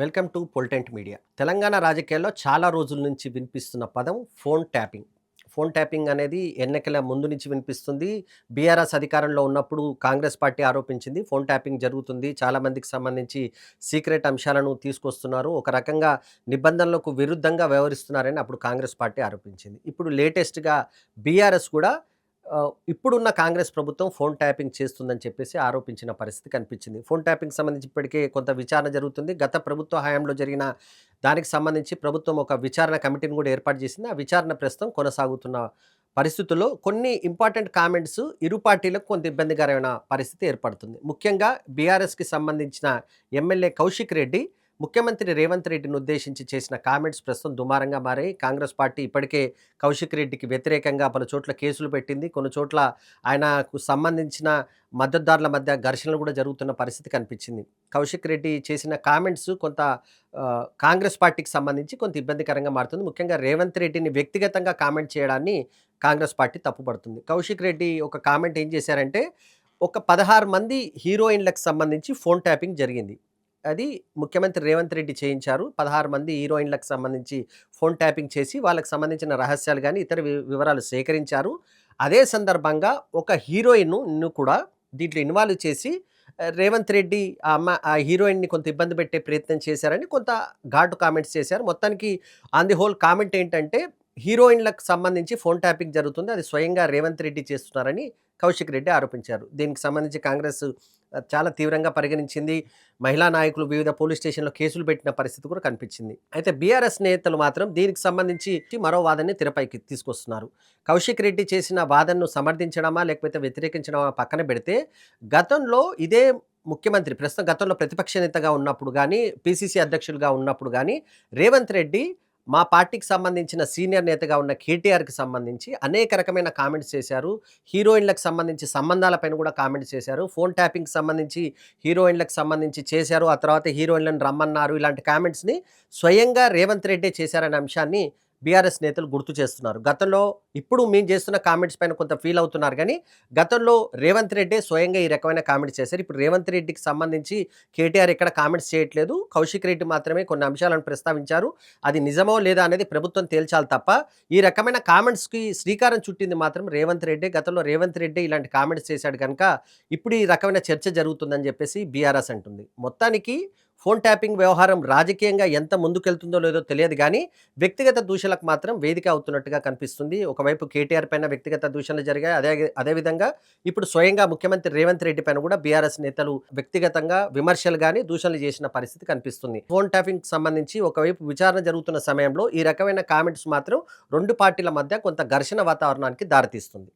Welcome to Politent media. Telangana రాజకీయాల్లో చాలా రోజుల నుంచి వినిపిస్తున్న పదం ఫోన్ ట్యాపింగ్. ఫోన్ ట్యాపింగ్ అనేది ఎన్నికల ముందు నుంచి వినిపిస్తుంది. బీఆర్ఎస్ అధికారంలో ఉన్నప్పుడు కాంగ్రెస్ పార్టీ ఆరోపించింది ఫోన్ ట్యాపింగ్ జరుగుతుంది. చాలామందికి సంబంధించి సీక్రెట్ అంశాలను తీసుకొస్తున్నారు. ఒక రకంగా నిబంధనలకు విరుద్ధంగా వ్యవహరిస్తున్నారని అప్పుడు కాంగ్రెస్ పార్టీ ఆరోపించింది. ఇప్పుడు లేటెస్ట్గా బీఆర్ఎస్ కూడా ఇప్పుడున్న కాంగ్రెస్ ప్రభుత్వం ఫోన్ ట్యాపింగ్ చేస్తుందని చెప్పేసి ఆరోపించిన పరిస్థితి కనిపించింది. ఫోన్ ట్యాపింగ్ సంబంధించి ఇప్పటికే కొంత విచారణ జరుగుతుంది. గత ప్రభుత్వ హయాంలో జరిగిన దానికి సంబంధించి ప్రభుత్వం ఒక విచారణ కమిటీని కూడా ఏర్పాటు చేసింది. ఆ విచారణ ప్రస్తుతం కొనసాగుతున్న పరిస్థితుల్లో కొన్ని ఇంపార్టెంట్ కామెంట్స్ ఇరు పార్టీలకు కొంత ఇబ్బందికరమైన పరిస్థితి ఏర్పడుతుంది. ముఖ్యంగా బీఆర్ఎస్కి సంబంధించిన ఎమ్మెల్యే కౌశిక్ రెడ్డి ముఖ్యమంత్రి రేవంత్ రెడ్డిని ఉద్దేశించి చేసిన కామెంట్స్ ప్రస్తుతం దుమారంగా మారాయి. కాంగ్రెస్ పార్టీ ఇప్పటికే కౌశిక్ రెడ్డికి వ్యతిరేకంగా పలు చోట్ల కేసులు పెట్టింది. కొన్ని చోట్ల ఆయనకు సంబంధించిన మద్దతుదారుల మధ్య ఘర్షణలు కూడా జరుగుతున్న పరిస్థితి కనిపించింది. కౌశిక్ రెడ్డి చేసిన కామెంట్స్ కొంత కాంగ్రెస్ పార్టీకి సంబంధించి కొంత ఇబ్బందికరంగా మారుతుంది. ముఖ్యంగా రేవంత్ రెడ్డిని వ్యక్తిగతంగా కామెంట్ చేయడాన్ని కాంగ్రెస్ పార్టీ తప్పుపడుతుంది. కౌశిక్ రెడ్డి ఒక కామెంట్ ఏం చేశారంటే ఒక పదహారు మంది హీరోయిన్లకు సంబంధించి ఫోన్ ట్యాపింగ్ జరిగింది. అది ముఖ్యమంత్రి రేవంత్ రెడ్డి చేయించారు. పదహారు మంది హీరోయిన్లకు సంబంధించి ఫోన్ ట్యాపింగ్ చేసి వాళ్ళకి సంబంధించిన రహస్యాలు కానీ ఇతర వి- వివరాలు సేకరించారు. అదే సందర్భంగా ఒక హీరోయిన్ను కూడా దీంట్లో ఇన్వాల్వ్ చేసి రేవంత్ రెడ్డి ఆ అమ్మ ఆ హీరోయిన్ని కొంత ఇబ్బంది పెట్టే ప్రయత్నం చేశారని కొంత ఘాటు కామెంట్స్ చేశారు. మొత్తానికి ఆన్ ది హోల్ కామెంట్ ఏంటంటే హీరోయిన్లకు సంబంధించి ఫోన్ ట్యాపింగ్ జరుగుతుంది. అది స్వయంగా రేవంత్ రెడ్డి చేస్తున్నారని కౌశిక్ రెడ్డి ఆరోపించారు. దీనికి సంబంధించి కాంగ్రెస్ చాలా తీవ్రంగా పరిగణించింది. మహిళా నాయకులు వివిధ పోలీస్ స్టేషన్లో కేసులు పెట్టిన పరిస్థితి కూడా కనిపించింది. అయితే బీఆర్ఎస్ నేతలు మాత్రం దీనికి సంబంధించి మరో వాదనని తెరపైకి తీసుకొస్తున్నారు. కౌశిక్ రెడ్డి చేసిన వాదనను సమర్థించడమా లేకపోతే వ్యతిరేకించడమా పక్కన పెడితే గతంలో ఇదే ముఖ్యమంత్రి ప్రస్తుతం గతంలో ప్రతిపక్ష నేతగా ఉన్నప్పుడు కానీ పిసిసి అధ్యక్షులుగా ఉన్నప్పుడు కానీ రేవంత్ రెడ్డి మా పార్టీకి సంబంధించిన సీనియర్ నేతగా ఉన్న కేటీఆర్కి సంబంధించి అనేక రకమైన కామెంట్స్ చేశారు. హీరోయిన్లకు సంబంధించి సంబంధాలపైన కూడా కామెంట్స్ చేశారు. ఫోన్ ట్యాపింగ్కి సంబంధించి హీరోయిన్లకు సంబంధించి చేశారు. ఆ తర్వాత హీరోయిన్లను రమ్మన్నారు. ఇలాంటి కామెంట్స్ని స్వయంగా రేవంత్ రెడ్డి చేశారనే అంశాన్ని బీఆర్ఎస్ నేతలు గుర్తు చేస్తున్నారు. గతంలో ఇప్పుడు మేము చేస్తున్న కామెంట్స్ పైన కొంత ఫీల్ అవుతున్నారు. కానీ గతంలో రేవంత్ రెడ్డి స్వయంగా ఈ రకమైన కామెంట్స్ చేశారు. ఇప్పుడు రేవంత్ రెడ్డికి సంబంధించి కేటీఆర్ ఇక్కడ కామెంట్స్ చేయట్లేదు. కౌశిక్ రెడ్డి మాత్రమే కొన్ని అంశాలను ప్రస్తావించారు. అది నిజమో లేదా అనేది ప్రభుత్వం తేల్చాలి తప్ప ఈ రకమైన కామెంట్స్కి శ్రీకారం చుట్టింది మాత్రం రేవంత్ రెడ్డి. గతంలో రేవంత్ రెడ్డి ఇలాంటి కామెంట్స్ చేశాడు కనుక ఇప్పుడు ఈ రకమైన చర్చ జరుగుతుందని చెప్పేసి బీఆర్ఎస్ అంటుంది. మొత్తానికి ఫోన్ ట్యాపింగ్ వ్యవహారం రాజకీయంగా ఎంత ముందుకెళ్తుందో లేదో తెలియదు కానీ వ్యక్తిగత దూషణలకు మాత్రం వేదిక అవుతున్నట్టుగా కనిపిస్తుంది. ఒకవైపు కేటీఆర్ పైన వ్యక్తిగత దూషణలు జరిగాయి. అదే అదేవిధంగా ఇప్పుడు స్వయంగా ముఖ్యమంత్రి రేవంత్ రెడ్డి పైన కూడా బీఆర్ఎస్ నేతలు వ్యక్తిగతంగా విమర్శలు కానీ దూషణలు చేసిన పరిస్థితి కనిపిస్తుంది. ఫోన్ ట్యాపింగ్ సంబంధించి ఒకవైపు విచారణ జరుగుతున్న సమయంలో ఈ రకమైన కామెంట్స్ మాత్రం రెండు పార్టీల మధ్య కొంత ఘర్షణ వాతావరణానికి దారితీస్తుంది.